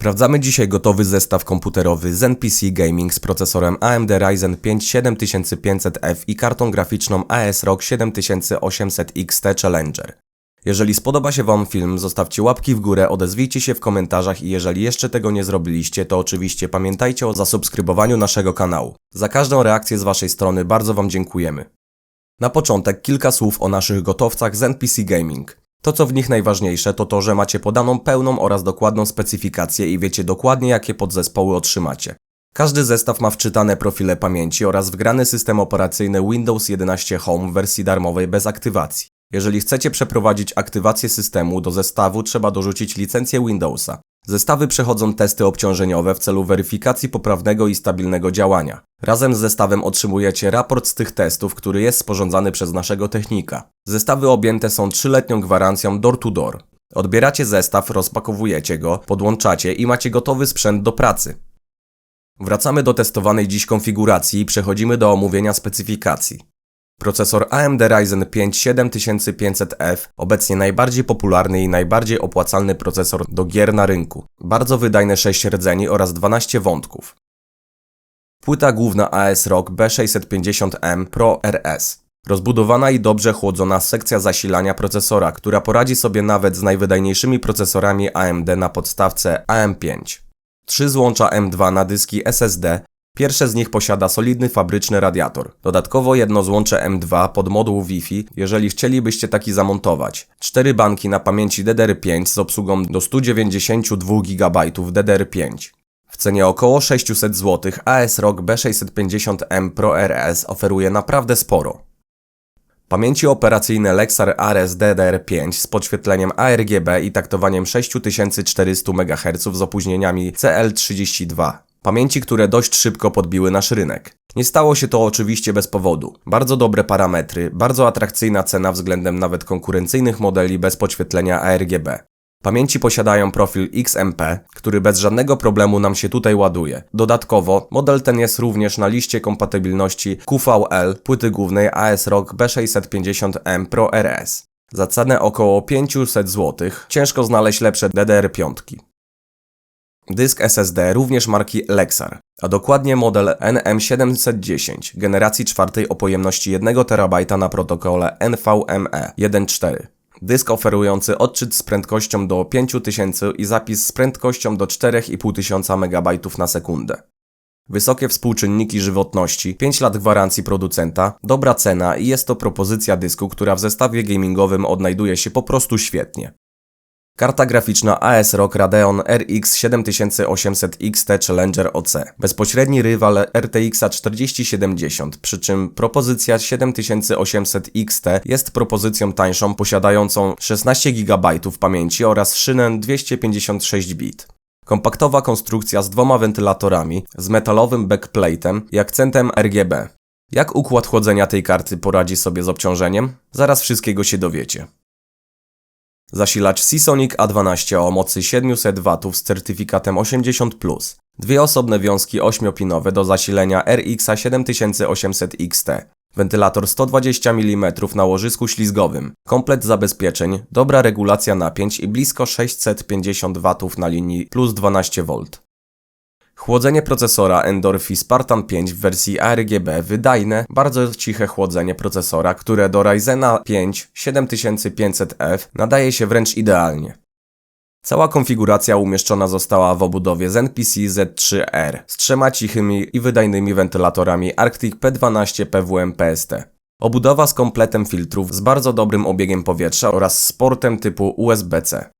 Sprawdzamy dzisiaj gotowy zestaw komputerowy Zen PC Gaming z procesorem AMD Ryzen 5 7500F i kartą graficzną ASRock 7800 XT Challenger. Jeżeli spodoba się Wam film, zostawcie łapki w górę, odezwijcie się w komentarzach i jeżeli jeszcze tego nie zrobiliście, to oczywiście pamiętajcie o zasubskrybowaniu naszego kanału. Za każdą reakcję z Waszej strony bardzo Wam dziękujemy. Na początek kilka słów o naszych gotowcach Zen PC Gaming. To co w nich najważniejsze to to, że macie podaną pełną oraz dokładną specyfikację i wiecie dokładnie jakie podzespoły otrzymacie. Każdy zestaw ma wczytane profile pamięci oraz wgrany system operacyjny Windows 11 Home w wersji darmowej bez aktywacji. Jeżeli chcecie przeprowadzić aktywację systemu, do zestawu trzeba dorzucić licencję Windowsa. Zestawy przechodzą testy obciążeniowe w celu weryfikacji poprawnego i stabilnego działania. Razem z zestawem otrzymujecie raport z tych testów, który jest sporządzany przez naszego technika. Zestawy objęte są 3-letnią gwarancją door to door. Odbieracie zestaw, rozpakowujecie go, podłączacie i macie gotowy sprzęt do pracy. Wracamy do testowanej dziś konfiguracji i przechodzimy do omówienia specyfikacji. Procesor AMD Ryzen 5 7500F, obecnie najbardziej popularny i najbardziej opłacalny procesor do gier na rynku. Bardzo wydajne 6 rdzeni oraz 12 wątków. Płyta główna ASRock B650M Pro RS. Rozbudowana i dobrze chłodzona sekcja zasilania procesora, która poradzi sobie nawet z najwydajniejszymi procesorami AMD na podstawce AM5. Trzy złącza M2 na dyski SSD, Pierwsze z nich posiada solidny fabryczny radiator. Dodatkowo jedno złącze M2 pod moduł Wi-Fi, jeżeli chcielibyście taki zamontować. Cztery banki na pamięci DDR5 z obsługą do 192 GB DDR5. W cenie około 600 zł ASRock B650M Pro RS oferuje naprawdę sporo. Pamięci operacyjne Lexar Ares DDR5 z podświetleniem ARGB i taktowaniem 6400 MHz z opóźnieniami CL32. Pamięci, które dość szybko podbiły nasz rynek. Nie stało się to oczywiście bez powodu. Bardzo dobre parametry, bardzo atrakcyjna cena względem nawet konkurencyjnych modeli bez podświetlenia ARGB. Pamięci posiadają profil XMP, który bez żadnego problemu nam się tutaj ładuje. Dodatkowo, model ten jest również na liście kompatybilności QVL płyty głównej ASRock B650M Pro RS. Za cenę około 500 zł ciężko znaleźć lepsze DDR5. Dysk SSD również marki Lexar, a dokładnie model NM710 generacji czwartej o pojemności 1 TB na protokole NVMe 1.4. Dysk oferujący odczyt z prędkością do 5000 i zapis z prędkością do 4500 MB na sekundę. Wysokie współczynniki żywotności, 5 lat gwarancji producenta, dobra cena i jest to propozycja dysku, która w zestawie gamingowym odnajduje się po prostu świetnie. Karta graficzna ASRock Radeon RX 7800 XT Challenger OC. Bezpośredni rywal RTX 4070, przy czym propozycja 7800 XT jest propozycją tańszą posiadającą 16 GB pamięci oraz szynę 256 bit. Kompaktowa konstrukcja z dwoma wentylatorami, z metalowym backplate'em i akcentem RGB. Jak układ chłodzenia tej karty poradzi sobie z obciążeniem? Zaraz wszystkiego się dowiecie. Zasilacz Seasonic A12 o mocy 700 W z certyfikatem 80+. Dwie osobne wiązki 8-pinowe do zasilenia RX 7800 XT. Wentylator 120 mm na łożysku ślizgowym. Komplet zabezpieczeń, dobra regulacja napięć i blisko 650 W na linii plus 12 V. Chłodzenie procesora Endorphi Spartan 5 w wersji ARGB wydajne, bardzo ciche chłodzenie procesora, które do Ryzena 5 7500F nadaje się wręcz idealnie. Cała konfiguracja umieszczona została w obudowie Zen PC Z3R z trzema cichymi i wydajnymi wentylatorami Arctic P12 PWM PST. Obudowa z kompletem filtrów z bardzo dobrym obiegiem powietrza oraz z portem typu USB-C.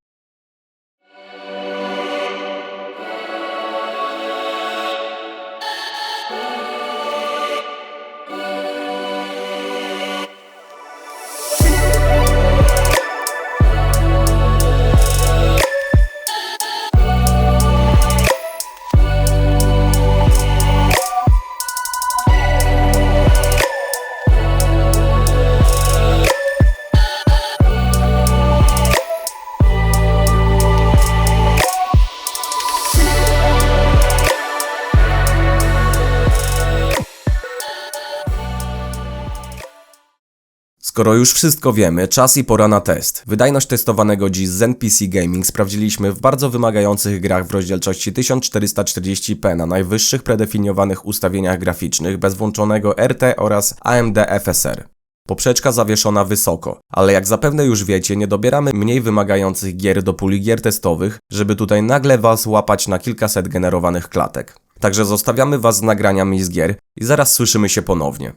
Skoro już wszystko wiemy, czas i pora na test. Wydajność testowanego dziś z NPC Gaming sprawdziliśmy w bardzo wymagających grach w rozdzielczości 1440p na najwyższych predefiniowanych ustawieniach graficznych bez włączonego RT oraz AMD FSR. Poprzeczka zawieszona wysoko, ale jak zapewne już wiecie, nie dobieramy mniej wymagających gier do puli gier testowych, żeby tutaj nagle was łapać na kilkaset generowanych klatek. Także zostawiamy was z nagraniami z gier i zaraz słyszymy się ponownie.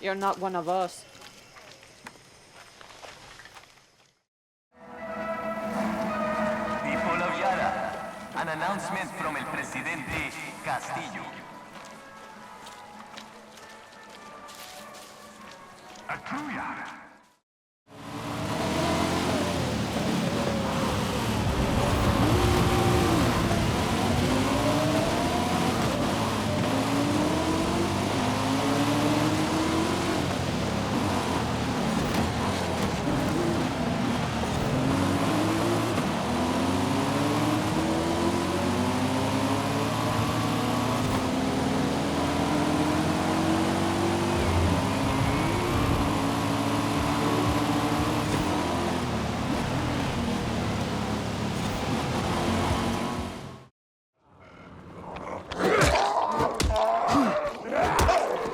You're not one of us. People of Yara, an announcement from el presidente Castillo. A true Yara.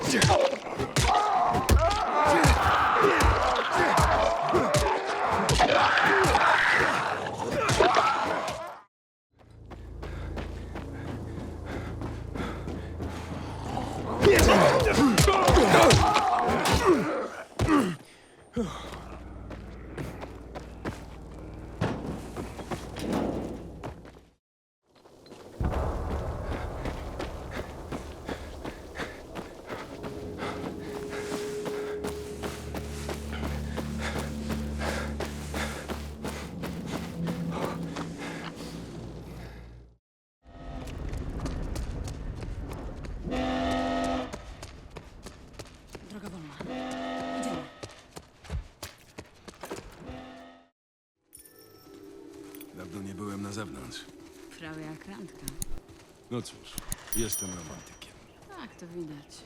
helicopter. Dawno nie byłem na zewnątrz. Prawie jak randka. No cóż, jestem romantykiem. Tak, to widać.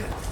Gotcha!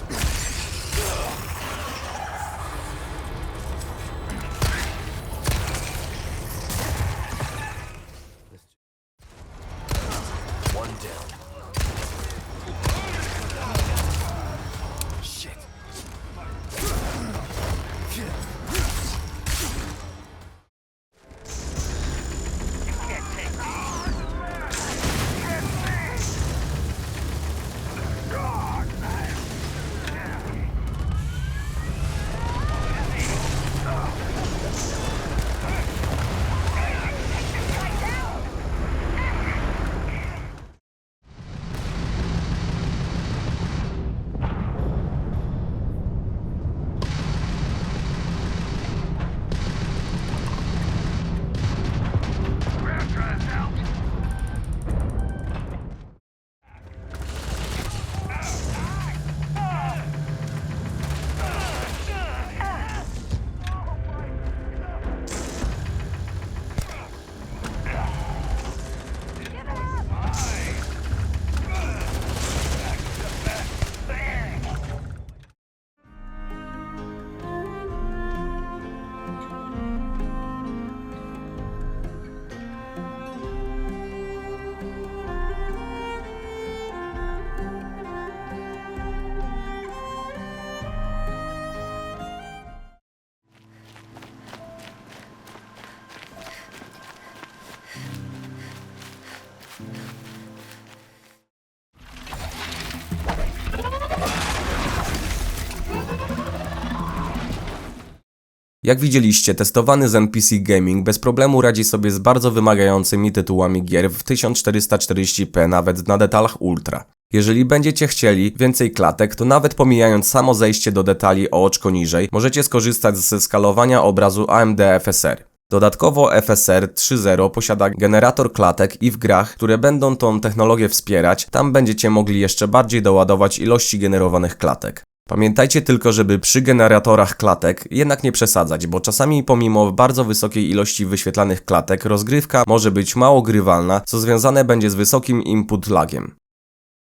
Jak widzieliście, testowany z NPC Gaming bez problemu radzi sobie z bardzo wymagającymi tytułami gier w 1440p nawet na detalach ultra. Jeżeli będziecie chcieli więcej klatek, to nawet pomijając samo zejście do detali o oczko niżej, możecie skorzystać ze skalowania obrazu AMD FSR. Dodatkowo FSR 3.0 posiada generator klatek i w grach, które będą tą technologię wspierać, tam będziecie mogli jeszcze bardziej doładować ilości generowanych klatek. Pamiętajcie tylko, żeby przy generatorach klatek jednak nie przesadzać, bo czasami pomimo bardzo wysokiej ilości wyświetlanych klatek rozgrywka może być mało grywalna, co związane będzie z wysokim input lagiem.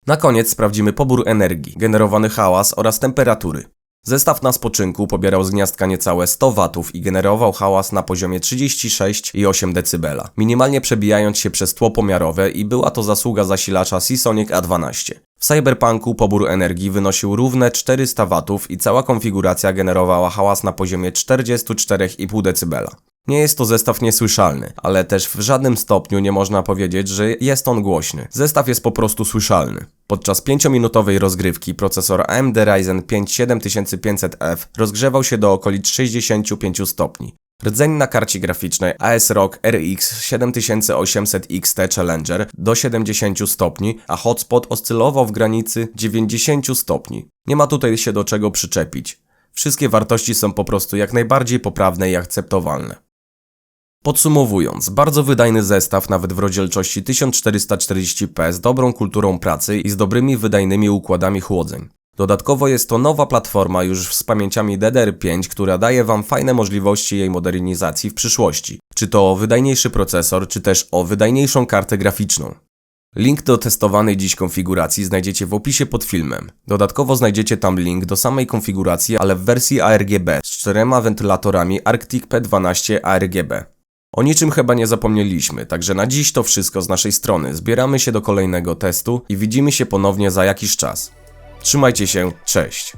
Na koniec sprawdzimy pobór energii, generowany hałas oraz temperatury. Zestaw na spoczynku pobierał z gniazdka niecałe 100 W i generował hałas na poziomie 36,8 dB, minimalnie przebijając się przez tło pomiarowe i była to zasługa zasilacza Seasonic A12. W Cyberpunku pobór energii wynosił równe 400 W i cała konfiguracja generowała hałas na poziomie 44,5 dB. Nie jest to zestaw niesłyszalny, ale też w żadnym stopniu nie można powiedzieć, że jest on głośny. Zestaw jest po prostu słyszalny. Podczas 5-minutowej rozgrywki procesor AMD Ryzen 5 7500F rozgrzewał się do okolic 65 stopni. Rdzeń na karcie graficznej ASRock RX 7800 XT Challenger do 70 stopni, a hotspot oscylował w granicy 90 stopni. Nie ma tutaj się do czego przyczepić. Wszystkie wartości są po prostu jak najbardziej poprawne i akceptowalne. Podsumowując, bardzo wydajny zestaw nawet w rozdzielczości 1440p z dobrą kulturą pracy i z dobrymi wydajnymi układami chłodzeń. Dodatkowo jest to nowa platforma już z pamięciami DDR5, która daje Wam fajne możliwości jej modernizacji w przyszłości. Czy to o wydajniejszy procesor, czy też o wydajniejszą kartę graficzną. Link do testowanej dziś konfiguracji znajdziecie w opisie pod filmem. Dodatkowo znajdziecie tam link do samej konfiguracji, ale w wersji ARGB z czterema wentylatorami Arctic P12 ARGB. O niczym chyba nie zapomnieliśmy, także na dziś to wszystko z naszej strony. Zbieramy się do kolejnego testu i widzimy się ponownie za jakiś czas. Trzymajcie się, cześć!